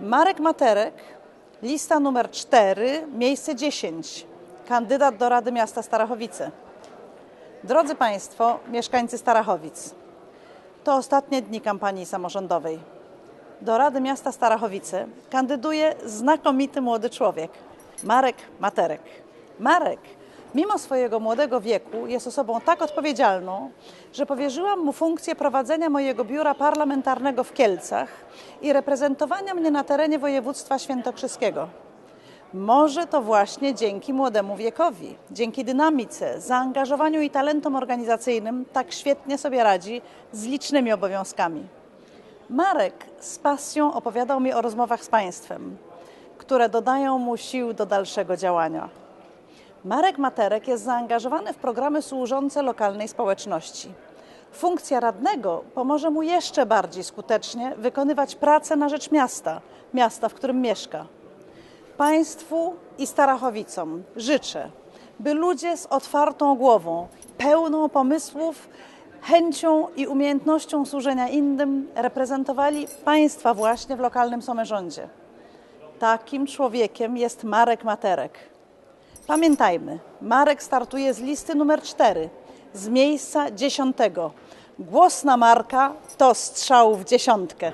Marek Materek, lista numer 4, miejsce 10, kandydat do Rady Miasta Starachowice. Drodzy Państwo, mieszkańcy Starachowic, to ostatnie dni kampanii samorządowej. Do Rady Miasta Starachowice kandyduje znakomity młody człowiek, Marek Materek. Marek, mimo swojego młodego wieku, jest osobą tak odpowiedzialną, że powierzyłam mu funkcję prowadzenia mojego biura parlamentarnego w Kielcach i reprezentowania mnie na terenie województwa świętokrzyskiego. Może to właśnie dzięki młodemu wiekowi, dzięki dynamice, zaangażowaniu i talentom organizacyjnym tak świetnie sobie radzi z licznymi obowiązkami. Marek z pasją opowiadał mi o rozmowach z państwem, które dodają mu sił do dalszego działania. Marek Materek jest zaangażowany w programy służące lokalnej społeczności. Funkcja radnego pomoże mu jeszcze bardziej skutecznie wykonywać pracę na rzecz miasta, miasta, w którym mieszka. Państwu i Starachowicom życzę, by ludzie z otwartą głową, pełną pomysłów, chęcią i umiejętnością służenia innym reprezentowali państwa właśnie w lokalnym samorządzie. Takim człowiekiem jest Marek Materek. Pamiętajmy, Marek startuje z listy numer 4, z miejsca dziesiątego. Głos na Marka to strzał w dziesiątkę.